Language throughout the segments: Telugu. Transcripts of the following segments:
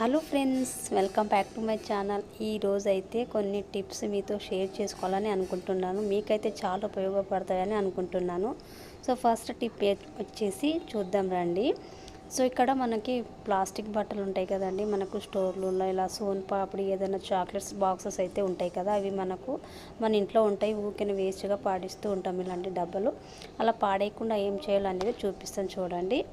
Hello friends welcome back to my channel. ఈ రోజైతే కొన్ని టిప్స్ మీతో షేర్ చేసుకోవాలని అనుకుంటున్నాను. మీకైతే చాలా ఉపయోగపడతాయని అనుకుంటున్నాను. సో ఫస్ట్ టిప్ ఏ- వచ్చేసి చూద్దాం రండి. సో ఇక్కడ మనకి ప్లాస్టిక్ బట్టలు ఉంటాయి కదండి. మనకు స్టోర్లలో ఇలా సోన్ పాపిడి ఏదైనా చాక్లెట్స్ బాక్సెస్ అయితే ఉంటాయి కదా. అవి మనకు మన ఇంట్లో ఉంటాయి. ఊరికే వేస్ట్గా పాడిస్తూ ఉంటాం ఇలాంటి డబ్బాలు. అలా పాడేయకుండా ఏం చేయాలనేది చూపిస్తాను చూడండి.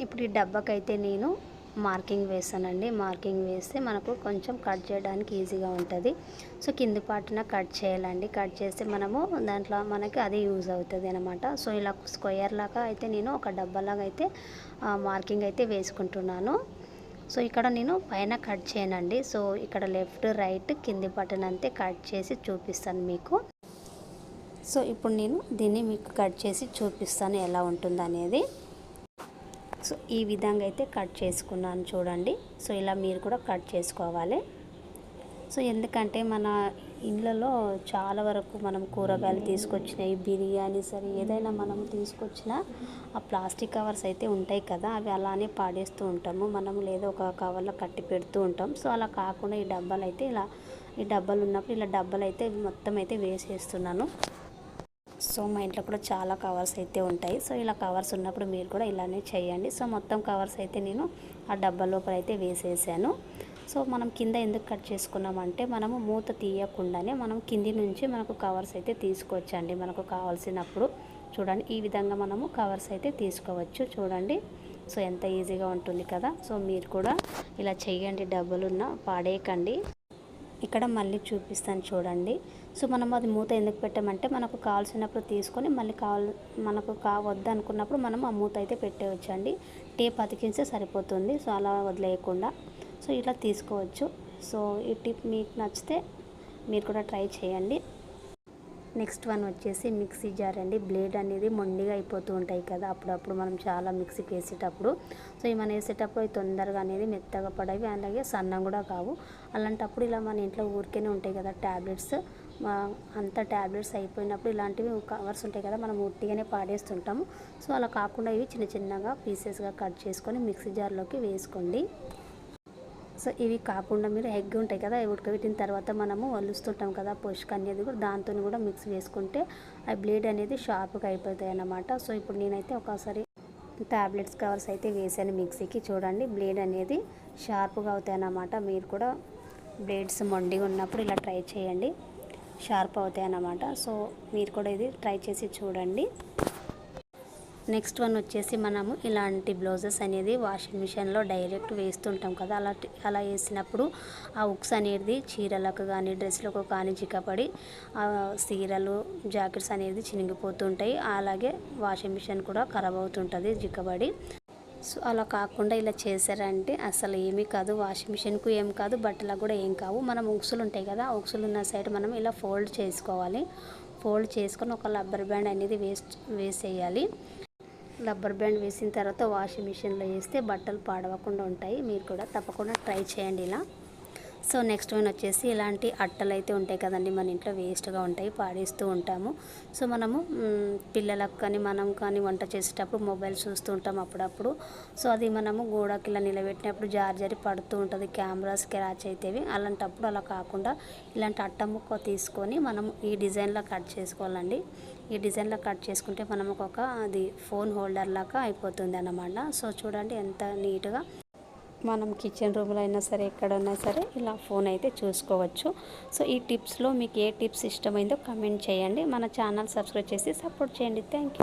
ఇప్పుడు ఈ డబ్బాకైతే నేను మార్కింగ్ వేసానండి మార్కింగ్ వేస్తే మనకు కొంచెం కట్ చేయడానికి ఈజీగా ఉంటుంది. సో కింది పాటున కట్ చేయాలండి. కట్ చేస్తే మనము దాంట్లో మనకి అది యూజ్ అవుతుంది అనమాట సో ఇలా స్క్వేర్ లాగా అయితే నేను ఒక డబ్బాలాగా అయితే మార్కింగ్ అయితే వేసుకుంటున్నాను. సో ఇక్కడ నేను పైన కట్ చేయనండి. సో ఇక్కడ లెఫ్ట్ రైట్ కింది బటన్ అంతే కట్ చేసి చూపిస్తాను మీకు. సో ఇప్పుడు నేను దీన్ని మీకు కట్ చేసి చూపిస్తాను ఎలా ఉంటుంది అనేది సో ఈ విధంగా అయితే కట్ చేసుకున్నాను చూడండి. సో ఇలా మీరు కూడా కట్ చేసుకోవాలి. సో ఎందుకంటే మన ఇళ్ళలో చాలా వరకు మనం కూరగాయలు తీసుకొచ్చినాయి బిర్యానీ సరే ఏదైనా మనం తీసుకొచ్చిన ఆ ప్లాస్టిక్ కవర్స్ అయితే ఉంటాయి కదా అవి అలానే పాడేస్తూ ఉంటాము. మనం లేదో ఒక కవర్లో కట్టి పెడుతూ ఉంటాం. సో అలా కాకుండా ఈ డబ్బాలు అయితే ఇలా ఈ డబ్బాలు ఉన్నప్పుడు ఇలా డబ్బాలు అయితే మొత్తం అయితే వేసేస్తున్నాను. సో మా ఇంట్లో కూడా చాలా కవర్స్ అయితే ఉంటాయి. సో ఇలా కవర్స్ ఉన్నప్పుడు మీరు కూడా ఇలానే చేయండి. సో మొత్తం కవర్స్ అయితే నేను ఆ డబ్బా లోపల అయితే వేసేసాను. సో మనం కింద ఎందుకు కట్ చేసుకున్నామంటే మనము మూత తీయకుండానే మనం కింది నుంచి మనకు కవర్స్ అయితే తీసుకోవచ్చండి. మనకు కావాల్సినప్పుడు చూడండి ఈ విధంగా మనము కవర్స్ అయితే తీసుకోవచ్చు చూడండి. సో ఎంత ఈజీగా ఉంటుంది కదా. సో మీరు కూడా ఇలా చేయండి డబ్బులున్న పాడేయకండి. ఇక్కడ మళ్ళీ చూపిస్తాను చూడండి. సో మనం అది మూత ఎందుకు పెట్టామంటే మనకు కావాల్సినప్పుడు తీసుకొని మళ్ళీ కావాల్ మనకు కావద్దు అనుకున్నప్పుడు మనం ఆ మూత అయితే పెట్టేయచ్చండి. టేప్ అతికిస్తే సరిపోతుంది. సో అలా వదిలేయకుండా. సో ఇట్లా తీసుకోవచ్చు. సో ఈ టిప్ మీకు నచ్చితే మీరు కూడా ట్రై చేయండి. నెక్స్ట్ వన్ వచ్చేసి మిక్సీ జార్ అండి. బ్లేడ్ అనేది మొండిగా అయిపోతూ ఉంటాయి కదా అప్పుడప్పుడు మనం చాలా మిక్సీకి వేసేటప్పుడు. సో ఇవి మనం వేసేటప్పుడు అవి తొందరగా అనేది మెత్తగా పడవి. అలాగే సన్నం కూడా కావు. అలాంటప్పుడు ఇలా మన ఇంట్లో ఊరికేనే ఉంటాయి కదా ట్యాబ్లెట్స్ అంత ట్యాబ్లెట్స్ అయిపోయినప్పుడు ఇలాంటివి కవర్స్ ఉంటాయి కదా మనం ఉట్టిగానే పాడేస్తుంటాము. సో అలా కాకుండా ఇవి చిన్న చిన్నగా పీసెస్గా కట్ చేసుకొని మిక్సీ జార్లోకి వేసుకోండి. సో ఇవి కాకుండా మీరు ఎగ్ ఉంటాయి కదా అవి ఉడకబెట్టిన తర్వాత మనము వలుస్తుంటాం కదా పుష్క అనేది కూడా దాంతో కూడా మిక్స్ వేసుకుంటే ఆ బ్లేడ్ అనేది షార్ప్గా అయిపోతాయి అన్నమాట. సో ఇప్పుడు నేనైతే ఒకసారి ట్యాబ్లెట్స్ కవర్స్ అయితే వేసాను మిక్సీకి. చూడండి బ్లేడ్ అనేది షార్ప్గా అవుతాయి అన్నమాట. మీరు కూడా బ్లేడ్స్ మొండిగా ఉన్నప్పుడు ఇలా ట్రై చేయండి. షార్ప్ అవుతాయి అన్నమాట. సో మీరు కూడా ఇది ట్రై చేసి చూడండి. నెక్స్ట్ వన్ వచ్చేసి మనము ఇలాంటి బ్లౌజెస్ అనేది వాషింగ్ మిషన్లో డైరెక్ట్ వేస్తుంటాం కదా అలా అలా వేసినప్పుడు ఆ ఉక్స్ అనేది చీరలకు కానీ డ్రెస్లకు కానీ చిక్కపడి ఆ చీరలు జాకెట్స్ అనేది చినిగిపోతుంటాయి. అలాగే వాషింగ్ మిషన్ కూడా ఖరాబ్ అవుతుంటుంది చిక్కబడి. సో అలా కాకుండా ఇలా చేశారంటే అసలు ఏమీ కాదు వాషింగ్ మిషన్కు ఏం కాదు బట్టలకు కూడా ఏం కావు. మనం ఉక్సులు ఉంటాయి కదా ఆ ఉక్సులు ఉన్న సైడ్ మనం ఇలా ఫోల్డ్ చేసుకోవాలి. ఫోల్డ్ చేసుకొని ఒక రబ్బర్ బ్యాండ్ అనేది వేస్ట్ వేసేయాలి. రబ్బర్ బ్యాండ్ వేసిన తర్వాత వాషింగ్ మిషన్లో వేస్తే బట్టలు పాడవకుండా ఉంటాయి. మీరు కూడా తప్పకుండా ట్రై చేయండి ఇలా. సో నెక్స్ట్ వన్ వచ్చేసి ఇలాంటి అట్టలు అయితే ఉంటాయి కదండి మన ఇంట్లో వేస్ట్గా ఉంటాయి పాడేస్తూ ఉంటాము. సో మనము పిల్లలకు కానీ మనం కానీ వంట చేసేటప్పుడు మొబైల్ చూస్తూ ఉంటాం అప్పుడప్పుడు. సో అది మనము గోడకి ఇలా నిలబెట్టినప్పుడు జారి జారి పడుతూ ఉంటుంది కెమెరా స్క్రాచ్ అయితేవి. అలాంటప్పుడు అలా కాకుండా ఇలాంటి అట్ట ముక్క తీసుకొని మనం ఈ డిజైన్లో కట్ చేసుకోవాలండి. ఈ డిజైన్లో కట్ చేసుకుంటే మనం ఒక అది ఫోన్ హోల్డర్ లాగా అయిపోతుంది అన్నమాట. సో చూడండి ఎంత నీట్గా మనం కిచెన్ రూమ్లో అయినా సరే ఎక్కడన్నా సరే ఇలా ఫోన్ అయితే చూసుకోవచ్చు. సో ఈ టిప్స్లో మీకు ఏ టిప్స్ ఇష్టమైందో కమెంట్ చేయండి. మన ఛానల్ సబ్స్క్రైబ్ చేసి సపోర్ట్ చేయండి. Thank you